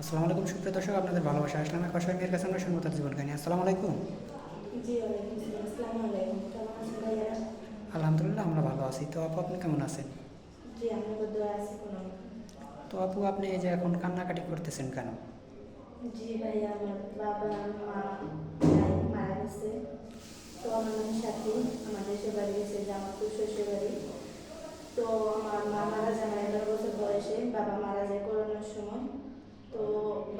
আসসালামু আলাইকুম সুপ্রিয় দর্শক আপনাদের ভালোবাসা। আসলাম এক অসহায় মেয়ের কাছে আমরা শুনব তার জীবন কাহিনী আসসালামু। আলাইকুম। আলহামদুলিল্লাহ আমরা ভালো আছি। তো আপু আপনি কেমন আছেন? তো আপু আপনি এই যে এখন কান্নাকাটি করতেছেন কেন? জি আমার বাবা মা মারা গেছে। তো আমার নাম সাথী আমার দেশের বাড়ি গেছে জামালপুর শ্বশুর বাড়ি তো আমার মা মারা যায় আমার এগারো বছর বয়সে বাবা মারা যায় করোনার সময় তো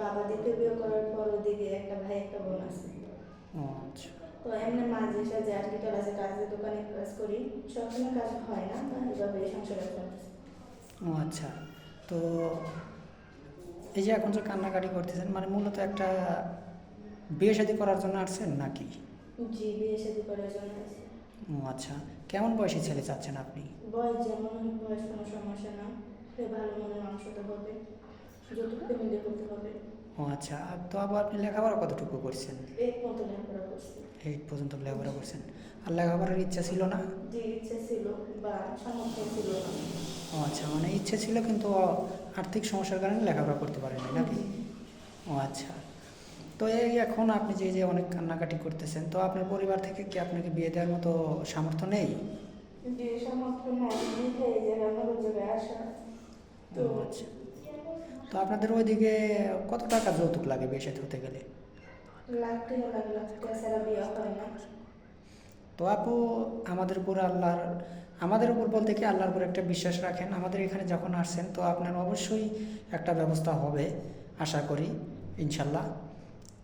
বাবা দ্বিতীয় বিয়ে করার পর ওদিকে একটা ভাই একটা বোন আছে ও আচ্ছা তো এমনি মাঝে সাঝে আজকে ক্লাসে কাজের দোকানে কাজ করি। সবসময় কাজ হয় না এভাবে সংসারে চলতেছে। ও আচ্ছা। তো এই যে এখন যে কান্নাকাটি করতেছেন মানে মূলত একটা বিয়ে শাদী করার জন্য আসছেন নাকি? জি বিয়ে শাদী করার জন্য ও আচ্ছা। কেমন বয়সী ছেলে চাচ্ছেন আপনি? বয়স যেমন বয়স কোনো সমস্যা না। ভালো মনের মাংস তো হবে। যতটুকু ফ্যামিলি করতে হবে। ও আচ্ছা তো আবার আপনি লেখাপড়া কতটুকু করছেন? এইট পর্যন্ত লেখাপড়া করছেন। আর লেখাপড়ার ইচ্ছা ছিল না? ও আচ্ছা মানে ইচ্ছে ছিল কিন্তু আর্থিক সমস্যার কারণে লেখাপড়া করতে পারেনি নাকি? ও আচ্ছা। তো এই এখন আপনি যে যে অনেক কান্নাকাটি করতেছেন তো আপনার পরিবার থেকে কি আপনাকে বিয়ে দেওয়ার মতো সামর্থ্য নেই? সামর্থ্য নাই আসা। তো আচ্ছা। তো আপনাদের ওইদিকে কত টাকা যৌতুক লাগে বিয়ে সাথে হতে গেলে? তো আপু আমাদের উপর আল্লাহর আমাদের উপর বলতে কি আল্লাহর উপর একটা বিশ্বাস রাখেন? আমাদের এখানে যখন আসছেন তো আপনার অবশ্যই একটা ব্যবস্থা হবে আশা করি ইনশাল্লাহ।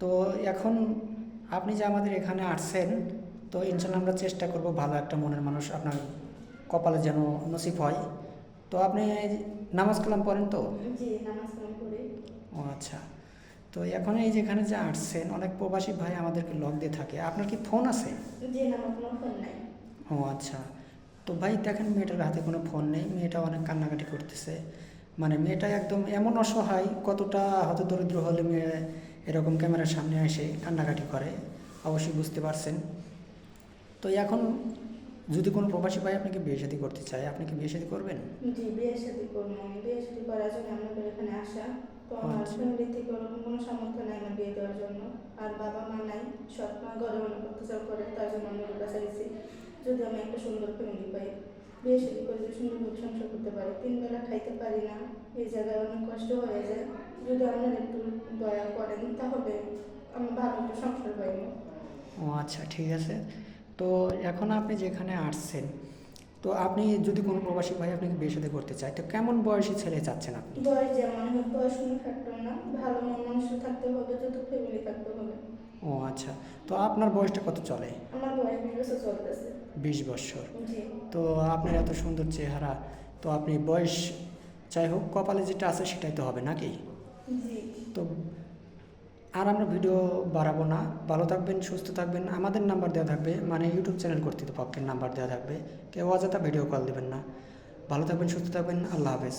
তো এখন আপনি যে আমাদের এখানে আসছেন তো ইনশাল্লাহ আমরা চেষ্টা করব ভালো একটা মনের মানুষ আপনার কপালে যেন নসিব হয়। তো আপনি নামাজ কালাম পড়েন তো? ও আচ্ছা। তো এখন এই যেখানে যে আসছেন অনেক প্রবাসী ভাই আমাদেরকে লক দিয়ে থাকে। আপনার কি ফোন আছে? ও আচ্ছা। তো ভাই দেখেন মেয়েটার হাতে কোনো ফোন নেই। মেয়েটা অনেক কান্নাকাটি করতেছে। মানে মেয়েটা একদম এমন অসহায় কতটা হয়তো দরিদ্র হলে মেয়ে এরকম ক্যামেরার সামনে এসে কান্নাকাটি করে। অবশ্যই বুঝতে পারছেন। তো এখন যদি কোনো প্রবাসী ভাই আপনাকে বিয়ে শাদী করতে চায় আপনি কি বিয়ে শাদী করবেন? জি বিয়ে শাদী করব। আমি বিয়ে শাদী করার জন্য আপনাদের এখানে আসা। তো আমার আচ্ছা। ফ্যামিলি থেকে ওরকম কোনো সামর্থ্য নাই আমার বিয়ে দেওয়ার জন্য। আর বাবা মা নাই সৎ মা ঘরে অনেক অত্যাচার করে তার জন্য আমি ওটা চাইছি যদি আমি একটা সুন্দর ফ্যামিলি পাই। বিয়ে শাদী করে যদি সুন্দরভাবে সংসার করতে পারি। তিন বেলা খাইতে পারি না এই জায়গায় অনেক কষ্ট হয়ে যায়। যদি আপনারা একটু দয়া করেন তাহলে আমি ভালো একটা সংসার পাইব। ও আচ্ছা ঠিক আছে। তো এখন আপনি যেখানে আসছেন তো আপনি যদি কোনো প্রবাসী ভাই আপনাকে বিয়ে শাদী করতে চায় তো কেমন বয়সী ছেলে চাচ্ছেন আপনি? বয়স যেমন হোক বয়স না ভালো মানুষ থাকতে হবে যত ফ্যামিলি থাকতে হবে। ও আচ্ছা তো আপনার বয়সটা কত চলে? আমার বয়স বিশ বছর চলতেছে। বিশ বছর। তো আপনার এত সুন্দর চেহারা তো আপনি বয়স যাই হোক কপালে যেটা আছে সেটাই তো হবে নাকি? তো আর আমরা ভিডিও বাড়াবো না। ভালো থাকবেন, সুস্থ থাকবেন। আমাদের নাম্বার দেওয়া থাকবে মানে ইউটিউব চ্যানেল কর্তৃপক্ষের নাম্বার দেওয়া থাকবে। কেউ অযথা ভিডিও কল দেবেন না। ভালো থাকবেন, সুস্থ থাকবেন। আল্লাহ হাফেজ।